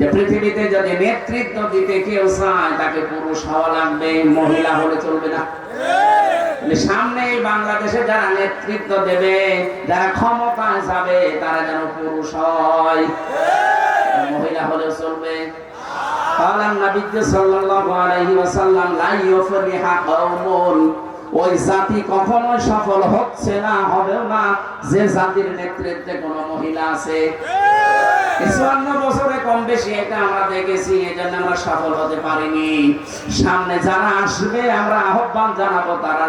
যে পৃথিবীতে যদি নেতৃত্ব দিতে কেউ চায় তাকে পুরুষ হওয়া লাগবে মহিলা হলে চলবে না মানে সামনে এই বাংলাদেশে যারা নেতৃত্ব দেবে যারা ক্ষমতায় যাবে তারা যেন পুরুষ হয় মহিলা হলে চলবে قال النبي صلى الله عليه وسلم لا يفلح قوم ওই জাতি কখনো সফল হচ্ছে না হবেও না যে জাতির নেতৃত্বে কোন মহিলা আছে চুয়ান্ন বছরে কম বেশি এটা আমরা দেখেছি আমরা সফল হতে পারিনি। সামনে যারা আসবে, আমরা আহ্বান জানাব, তারা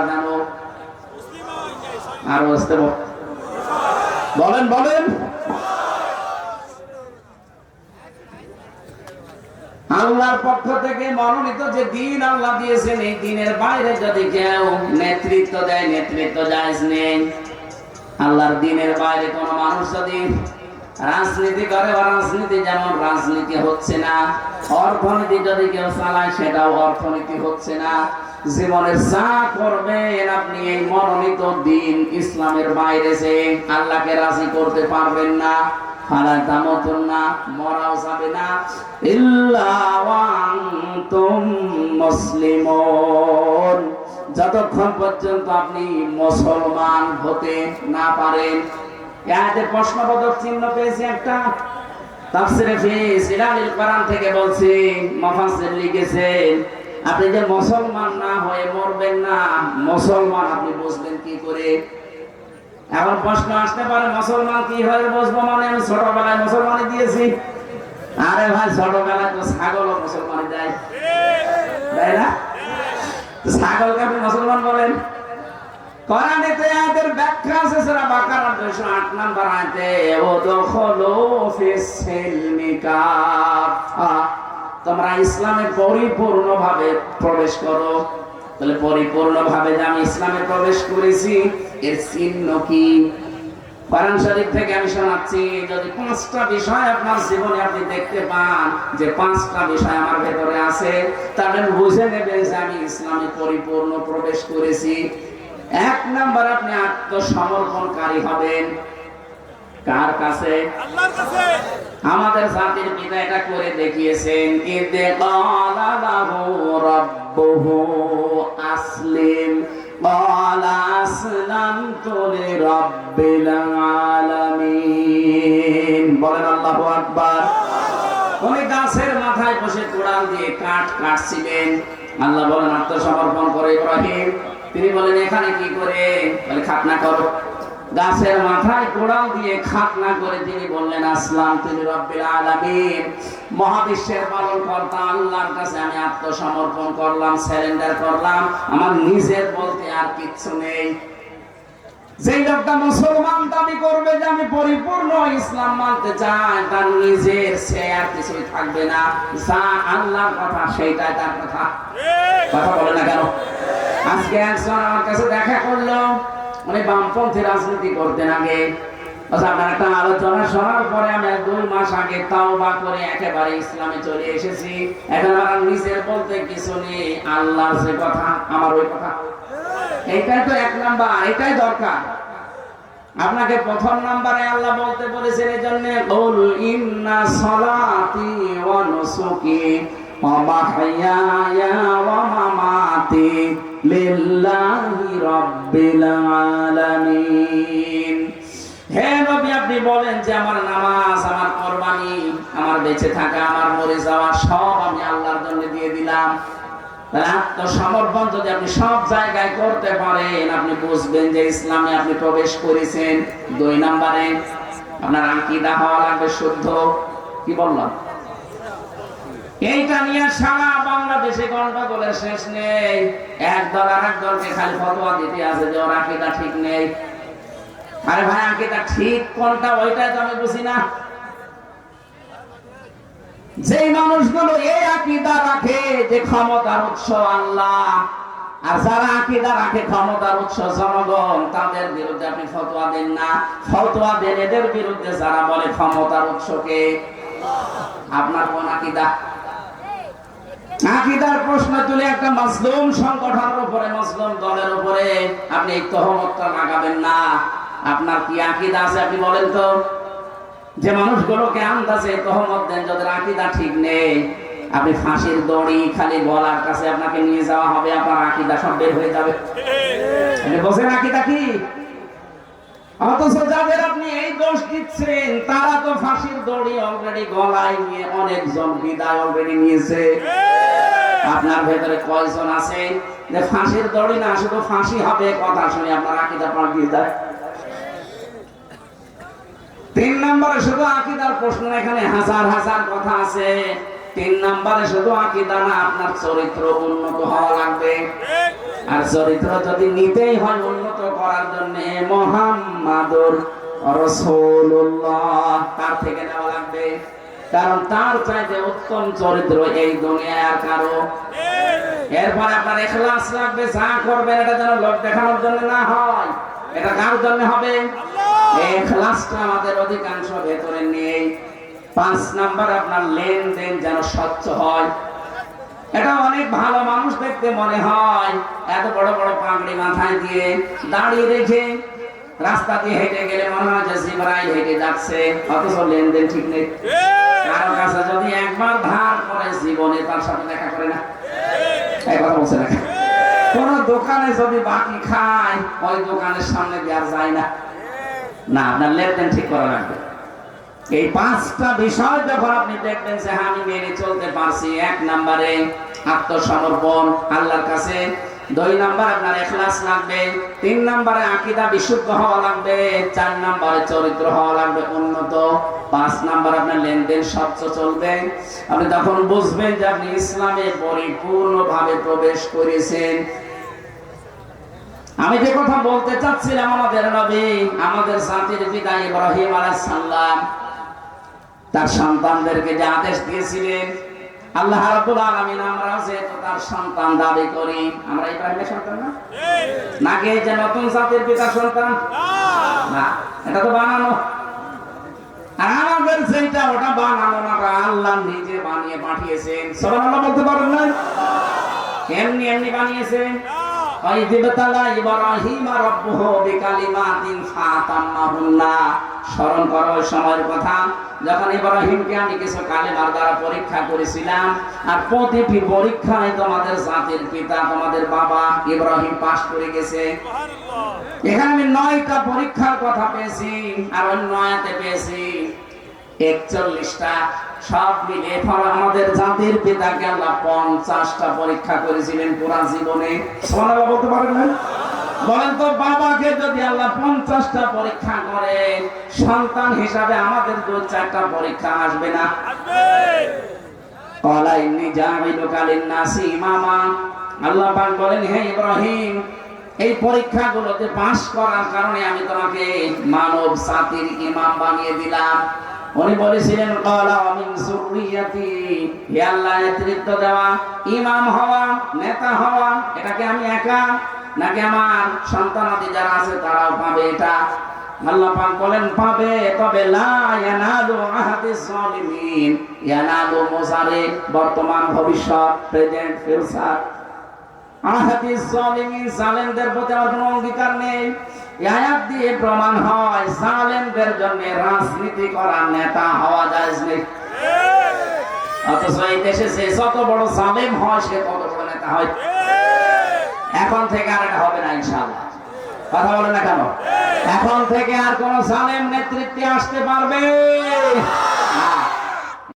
আর বুঝতে বলেন বলেন। আল্লাহর পক্ষ থেকে মনোনীত যে দিন আল্লাহ দিয়েছেন, এই দিনের বাইরে যদি কেউ নেতৃত্ব দেয়, নেতৃত্ব জায়জ নেই। আল্লাহর দিনের বাইরে কোন মানুষ যদি রাজনীতি করে রাজনীতি যেমন রাজনীতি হচ্ছে না, অর্থনীতি যদি কেউ চালায় সেটাও অর্থনীতি হচ্ছে না। জীবনের যা করবেন আপনি এই মনোনীত দিন ইসলামের বাইরে যে আল্লাহকে রাজি করতে পারবেন না যতক্ষণ পর্যন্ত আপনি মুসলমান হতে না পারেন এতে প্রশ্নবোধক চিহ্ন পেয়েছি একটা। তাফসিরে কোরআন থেকে বলছি লিখেছেন আপনি যে মুসলমান না হয়ে মরবেন না, মুসলমান আপনি বুঝবেন কি করে? এখন প্রশ্ন আসতে পারে, মুসলমান কি হয়ে বসবো মানে? আমি ছোটবেলায় মুসলমানি দিয়েছি। আরে ভাই, ছোটবেলায় তো ছাগল মুসলমানি দেয়। দেয় না? ছাগলকে আপনি মুসলমান বলেন। কোরআনে আয়াতের ব্যাখ্যা আছে, সূরা বাকারা 208 নম্বর আয়াতে ও ফিস সিলমি কাফা তোমরা ইসলামে পরিপূর্ণভাবে প্রবেশ করো। তাহলে পরিপূর্ণভাবে যে আমি ইসলামে প্রবেশ করেছি, এর চিহ্ন কি? আমি শোনাচ্ছি, যদি পাঁচটা বিষয় আপনার জীবনে আপনি দেখতে পান, যে পাঁচটা বিষয় আমার ভেতরে আছে, তাহলে বুঝে নেবেন যে আমি ইসলামে পরিপূর্ণ প্রবেশ করেছি। এক নাম্বার আপনি আত্মসমর্পণকারী হবেন। কার কাছে? আমাদের জাতির পিতা এটা করে দেখিয়েছেন ইদে ক্বালা লাহু রাব্বুহু আসলিম। ক্বালা আসলামতু লিরাব্বিল আলামিন। বলেন আল্লাহু আকবার। উনি গাছের মাথায় বসে কোড়াল দিয়ে কাঠ কাটছিলেন। আল্লাহ বলেন আত্মসমর্পণ করে ইব্রাহিম। তিনি বলেন, এখানে কি করে? বলে খাতনা করো। গাছের মাথায় কোড়াল দিয়ে খাতনা করে তিনি বললেন, আসলাম তিনি রব্বিল আলামিন। মহাবিশ্বের পালন কর্তা আল্লাহর কাছে আমি আত্মসমর্পণ করলাম স্যারেন্ডার করলাম। আমার নিজের বলতে আর কিচ্ছু নেই। যেই লোকটা মুসলমান দাবি করবে যে আমি পরিপূর্ণ ইসলাম মানতে চাই, তার নিজের সে আর কিছুই থাকবে না। যা আল্লাহর কথা, সেইটাই তার কথা। কথা বলে না কেন? আজকে একজন আমার কাছে দেখা করল। উনি বামপন্থী রাজনীতি করতেন আগে। আচ্ছা আপনার একটা আলোচনা শোনার পরে আমি দুই মাস আগে তাও বা করে একেবারে ইসলামে চলে এসেছি। এখন আমার নিজের বলতে কিছু নেই। যে কথা, আমার ওই কথা। এইটাই তো এক নাম্বার, এটাই দরকার। আপনাকে প্রথম নাম্বারে আল্লাহ বলতে বলেছেন এই জন্য ইন্না সলাতি ওয়া নুসুকি। আপনি বলেন যে আমার নামাজ, আমার কোরবানি, আমার বেঁচে থাকা, আমার মরে যাওয়া সব আমি আল্লাহর জন্য দিয়ে দিলাম। আত্মসমর্পণ যদি আপনি সব জায়গায় করতে পারেন, আপনি বুঝবেন যে ইসলামে আপনি প্রবেশ করেছেন। দুই নাম্বারে, আপনার আকিদা হওয়া লাগবে শুদ্ধ। কি বললাম? এইটা নিয়ে সারা বাংলাদেশে গন্ডগোলের শেষ নেই। এক দল দলকে খালি ফতোয়া দিতে আছে যে ওর আকিদা ঠিক নেই। আরে ভাই, আকিদা ঠিক কোনটা ওইটাই তো আমি বুঝি না। যেই মানুষগুলো এই আকিদা রাখে যে ক্ষমতার উৎস আল্লাহ, আর যারা আকিদা রাখে ক্ষমতার উৎস জনগণ, তাদের বিরুদ্ধে আপনি ফতোয়া দেন না। ফতোয়া দেন এদের বিরুদ্ধে যারা বলে ক্ষমতার উৎসকে। আপনার কোন আকিদা? আকিদার প্রশ্ন তুলে একটা মাসলুম সংগঠনের উপরে মাসলুম দলের উপরে। আপনি এই তহমতটা লাগাবেন না। আপনার কি আকিদা আছে আপনি বলেন তো? যে মানুষগুলোকে আন্দাজে তহমত দেন, যাদের আকিদা ঠিক নেই, আপনি ফাঁসির দড়ি খালি গলার কাছে আপনাকে নিয়ে যাওয়া হবে, আপনার আকিদা সব বের হয়ে যাবে। বোঝেন আকিদা কি? অথচ যাদের আপনি এই দোষ দিচ্ছেন, তারা তো ফাঁসির দড়ি অলরেডি গলায় নিয়ে অনেকজন বিদায় অলরেডি নিয়েছে। আপনার ভেতরে কয়জন আছে? যে ফাঁসির দড়ি না, শুধু ফাঁসি হবে, কথা শুনে আপনার আকিদা পাল্টিয়ে যায় তিন নম্বরে শুধু আকিদার প্রশ্ন, এখানে হাজার হাজার কথা আছে। তিন নম্বরে শুধু আকিদা না আপনার চরিত্র উন্নত হওয়া লাগবে। আর চরিত্র যদি নিতেই হয় উন্নত করার জন্য মোহাম্মদুর রসুল্লাহ তার থেকে নেওয়া লাগবে। কারণ তার চাইতে উত্তম চরিত্র এই দুনিয়ায় আর কারও। এরপর আপনার এখলাস লাগবে যা করবেন এটা যেন লোক দেখানোর জন্য না হয়। এটা কার জন্য হবে? এই এখলাসটা আমাদের অধিকাংশ ভেতরে নেই। পাঁচ নাম্বার আপনার লেনদেন যেন স্বচ্ছ হয়। এটা অনেক ভালো মানুষ দেখতে মনে হয়। এত বড় বড় পাগড়ি মাথায় দিয়ে দাঁড়িয়ে রেখে রাস্তা দিয়ে হেঁটে গেলে মনে হয় যে জিবরাইল হেঁটে যাচ্ছে, অথচ লেনদেন ঠিক নেই। কারও কাছে যদি একবার ধার করে জীবনে, তার সাথে দেখা করে না। এই কথা বলছে না। কোন দোকানে যদি বাকি খায়, ওই দোকানের সামনে দেওয়া যায় না। না, আপনার লেনদেন ঠিক করা লাগবে। এই পাঁচটা বিষয় যখন আপনি দেখবেন যে হ্যাঁ, আমি মেনে চলতে পারছি। এক নম্বরে আত্মসমর্পণ আল্লাহর কাছে। দুই নাম্বার আপনার এখলাস লাগবে। তিন নম্বরে আকিদা বিশুদ্ধ হওয়া লাগবে। চার নম্বরে চরিত্র হওয়া লাগবে উন্নত। পাঁচ নাম্বার আপনার লেনদেন স্বচ্ছ চলবে। আপনি তখন বুঝবেন যে আপনি ইসলামে পরিপূর্ণভাবে প্রবেশ করেছেন। আমি যে কথা বলতে চাচ্ছিলাম আমাদের নবী আমাদের জাতির পিতা ইব্রাহিম আলাইহিস সালাম তার সন্তানদেরকে যে আদেশ দিয়েছিলেন আল্লাহ রাব্বুল আলামিন আমরা যে তার সন্তান দাবি করি আমরা ইব্রাহিমের সন্তান না? যে নতুন জাতির পিতার সন্তান? না। এটা তো বানানো। আর আমাদের ওটা বানানো না আল্লাহ নিজে বানিয়ে পাঠিয়েছেন। সুবহানাল্লাহ বলতে পারেন না? এমনি এমনি বানিয়েছেন। ওই দেবতালা ইব্রাহিম রাব্বুহু বিকালিমাতিন ফাতাম্মাহুন্না স্মরণ করো, ওই সময়ের কথা। যখন ইব্রাহিমকে আমি কিছু কালেমার দ্বারা পরীক্ষা করেছিলাম, আর প্রতিটি পরীক্ষায় তোমাদের জাতির পিতা, তোমাদের বাবা ইব্রাহিম পাশ করে গেছে। এখানে আমি নয়টা পরীক্ষার কথা পেয়েছি, আর অন্য পেয়েছি। একচল্লিশটা, সব মিলে আমাদের জাতির পিতাকে আল্লাহ পঞ্চাশটা পরীক্ষা করেছিলেন পুরা জীবনে। সোনালা বলতে পারেন না? বলেন তো বাবাকে যদি আল্লাহ পঞ্চাশটা পরীক্ষা করে সন্তান হিসাবে আমাদের দু চারটা পরীক্ষা আসবে না? পাশ করার কারণে আমি তোমাকে মানব ইমাম বানিয়ে দিলাম। উনি বলেছিলেন দেওয়া, ইমাম হওয়া, নেতা হওয়া, এটাকে আমি একা নাকি আমার সন্তানাদি যারা আছে তারাও পাবে এটা? আল্লাহ বলেন, পাবে। তবে বর্তমান ভবিষ্যৎ, প্রেজেন্ট, ফিউচার। জন্য রাজনীতি করা নেতা হওয়া যায় অথচ এই দেশে যে যত বড় জালেম হয়, সে তত বড় নেতা হয়। এখন থেকে আর এটা হবে না, ইনশাআল্লাহ। কথা বলে না কেন? এখন থেকে আর কোন সালেম নেতৃত্বে আসতে পারবে?